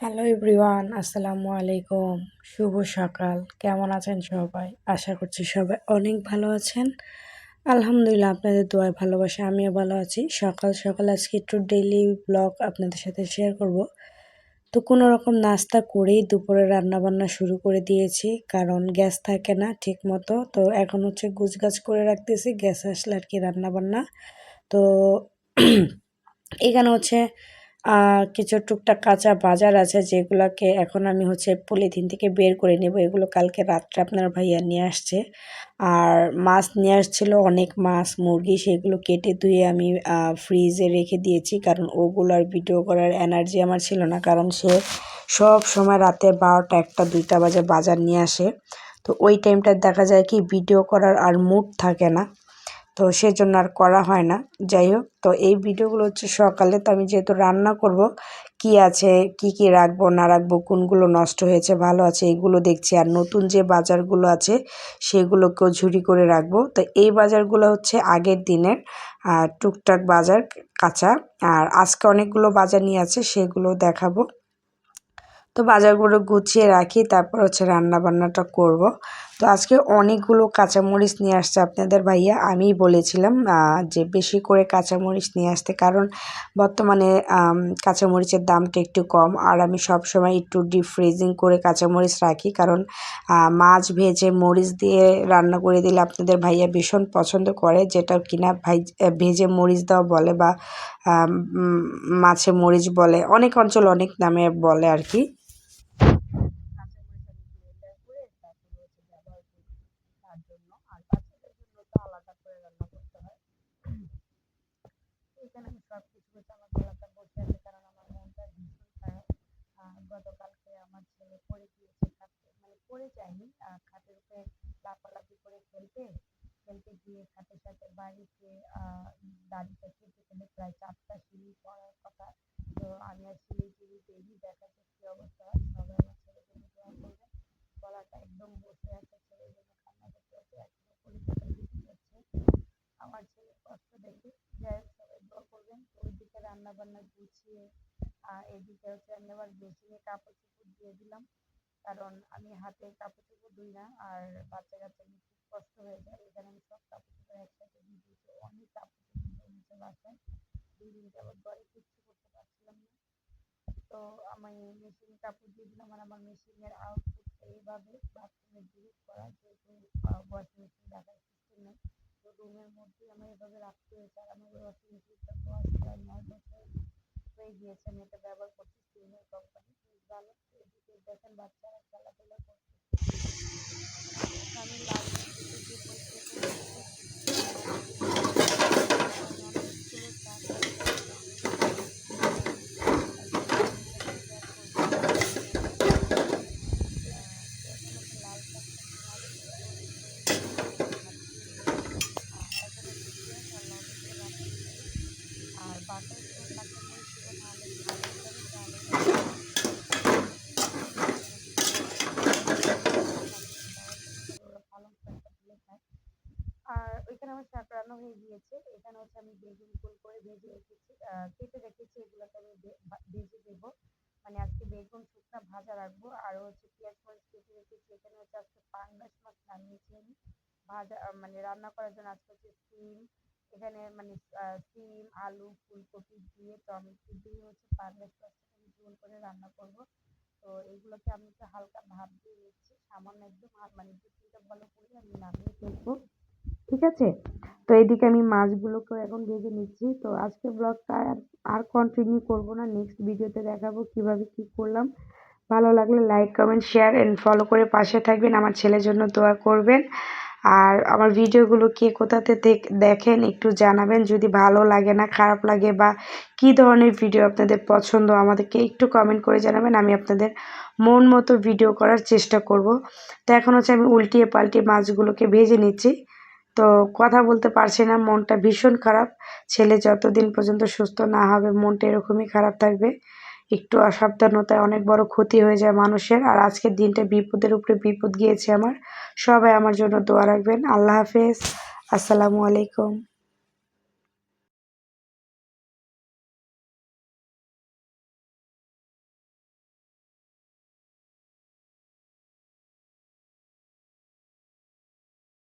Hello everyone আসসালামু আলাইকুম। শুভ সকাল। কেমন আছেন সবাই? আশা করছি সবাই অনেক ভালো আছেন। আলহামদুলিল্লাহ, আপনাদের দোয়ায় ভালোবাসা, আমিও ভালো আছি। সকাল সকাল আজকে একটু ডেইলি ব্লগ আপনাদের সাথে শেয়ার করব। তো কোনো রকম নাস্তা করেই দুপুরে রান্নাবান্না শুরু করে দিয়েছি, কারণ গ্যাস থাকে না ঠিক মতো তো এখন হচ্ছে গুছগাছ করে রাখতেছি, গ্যাস আসলে আর কি রান্নাবান্না। তো এখানে হচ্ছে কিছু টুকটাক কাঁচা বাজার আছে যেগুলোকে এখন আমি হচ্ছে পলিথিন থেকে বের করে নেব। এগুলো কালকে রাত্রে আপনার ভাইয়া নিয়ে আসছে। আর মাছ নিয়ে আসছিল, অনেক মাছ, মুরগি, সেগুলো কেটে ধুয়ে আমি ফ্রিজে রেখে দিয়েছি। কারণ ওগুলোর ভিডিও করার এনার্জি আমার ছিল না। কারণ সে সব সময় রাতে বারোটা একটা, দুইটা বাজে বাজার নিয়ে আসে। তো ওই টাইমটা দেখা যায় কি ভিডিও করার আর মুড থাকে না। তো সেজন্য আর করা হয় না। যাই হোক, তো এই ভিডিওগুলো হচ্ছে সকালে। তো আমি যেহেতু রান্না করব, কি আছে, কি কি রাখব, না রাখব, কোনগুলো নষ্ট হয়েছে, ভালো আছে, এইগুলো দেখছি। আর নতুন যে বাজারগুলো আছে, সেগুলোকেও ঝুড়ি করে রাখব। তো এই বাজারগুলো হচ্ছে আগের দিনের টুকটাক বাজার, কাঁচা। আর আজকে অনেকগুলো বাজার নিয়ে আছে, সেগুলো দেখাবো। তো বাজারগুলো গুছিয়ে রাখি, তারপর হচ্ছে রান্না বান্নাটা করব। তো আজকে অনেকগুলো কাঁচামরিচ নিয়ে আসছে আপনাদের ভাইয়া। আমিই বলেছিলাম যে বেশি করে কাঁচামরিচ নিয়ে আসতে, কারণ বর্তমানে কাঁচামরিচের দামটা একটু কম। আর আমি সব সময় একটু ডিপ ফ্রিজিং করে কাঁচামরিচ রাখি, কারণ মাছ ভেজে মরিচ দিয়ে রান্না করে দিলে আপনাদের ভাইয়া ভীষণ পছন্দ করে। যেটা কিনা ভাই ভেজে মরিচ দেওয়া বলে বা মাছে মরিচ বলে। অনেক অঞ্চল অনেক নামে বলে আর কি এখানে আমি সব কিছু করতে আমার গলাটা বসে আছে কারণ আমার মনটা ভীষণ খারাপ গতকালকে আমার ছেলে পড়ে গিয়েছে খাটে মানে পড়ে যায়নি খাটের উপরে লাফালাফি করে খেলতে খেলতে গিয়ে খাটের সাথে বাড়িতে দাঁড়িয়ে খেলে প্রায় চারটা সিঁড়ি পড়ার কথা। তো আমি আর সিঁড়ি টিড়ি দেখি দেখা যায় কী অবস্থা হয়, সবাই আমার ছেলের জন্য দোয়া করবেন গলাটা একদম বসে আছে ছেলের জন্য কান্না করতে হচ্ছে এখনও পরীক্ষা দিতে যাচ্ছে আমার ছেলে কষ্ট দেখে যাই রান্না বান্না গুছিয়ে এদিকে হচ্ছে আমি আবার বেসিনে কাপড় চোপড় দিয়ে দিলাম। কারণ আমি হাতে কাপড় চোপড় ধুই না, আর বাচ্চা কাচ্চা নিয়ে খুব কষ্ট হয়ে যায়। এখানে আমি সব কাপড় চোপড় একসাথে দিয়ে দিয়েছি, অনেক কাপড় চোপড় জমেছে বাসায়। দুই দিন যাবৎ ঘরে কিচ্ছু করতে পারছিলাম না। তো আমি মেশিনে কাপড় দিয়ে দিলাম আর আমার মেশিনের আউটপুট এইভাবে বাথরুমে ডিলিট করা, যেহেতু ওয়াশিং মেশিন রাখার সিস্টেম নেই। তো রুমের মধ্যেই আমার এভাবে রাখতে হয়েছে আর আমার ওয়াশিং মেশিনটা হয়ে গিয়েছে আমি এটা ব্যবহার করছি স্টিমের কোম্পানি বেশ ভালো এদিকে দেখেন বাচ্চারা খেলাধুলা করছে আমি লাল আর বাটার এখানে আমার শাক রান্না হয়ে গিয়েছে এখানে হচ্ছে আমি বেগুন গোল করে ভেজে রেখেছি। কেটে রেখেছি, এগুলোকে আমি ভেজে দেব। মানে আজকে বেগুন শুকনা ভাজা রাখব। আর হচ্ছে পেঁয়াজ মরিচ কেটে রেখেছি। এখানে হচ্ছে আজকে পাঙ্গাস মাছ নামিয়েছি আমি। ভাজা মানে রান্না করার জন্য আজকে হচ্ছে সিম। এখানে মানে সিম, আলু, ফুলকপি দিয়ে, টমেটো দিয়ে হচ্ছে পাঙ্গাস মাছটা আমি করে রান্না করব। তো এগুলোকে আমি একটু হালকা ভাব দিয়ে নিচ্ছি। সামান্য একদম মানে দু তিনটা ভালো করে আমি নামিয়ে ফেলব। ঠিক আছে? তো এদিকে আমি মাছগুলোকেও এখন ভেজে নিচ্ছি। তো আজকে ব্লগটা আর কন্টিনিউ করব না। নেক্সট ভিডিওতে দেখাবো কীভাবে কি করলাম। ভালো লাগলে like comment share and follow করে পাশে থাকবেন। আমার ছেলের জন্য দোয়া করবেন। আর আমার ভিডিওগুলো কে কোথাতে দেখেন একটু জানাবেন। যদি ভালো লাগে না, খারাপ লাগে বা কি ধরনের ভিডিও আপনাদের পছন্দ, আমাদেরকে একটু কমেন্ট করে জানাবেন। আমি আপনাদের মন মতো ভিডিও করার চেষ্টা করব। তো এখন হচ্ছে আমি উল্টিয়ে পাল্টিয়ে মাছগুলোকে ভেজে নিচ্ছি। তো কথা বলতে পারছি না, মনটা ভীষণ খারাপ। ছেলে যতদিন পর্যন্ত সুস্থ না হবে, মনটা এরকমই খারাপ থাকবে। একটু অসাবধানতায় অনেক বড় ক্ষতি হয়ে যায় মানুষের। আর আজকের দিনটা বিপদের উপরে বিপদ গিয়েছে আমার। সবাই আমার জন্য দোয়া রাখবেন। আল্লাহ হাফেজ। আসসালামু আলাইকুম।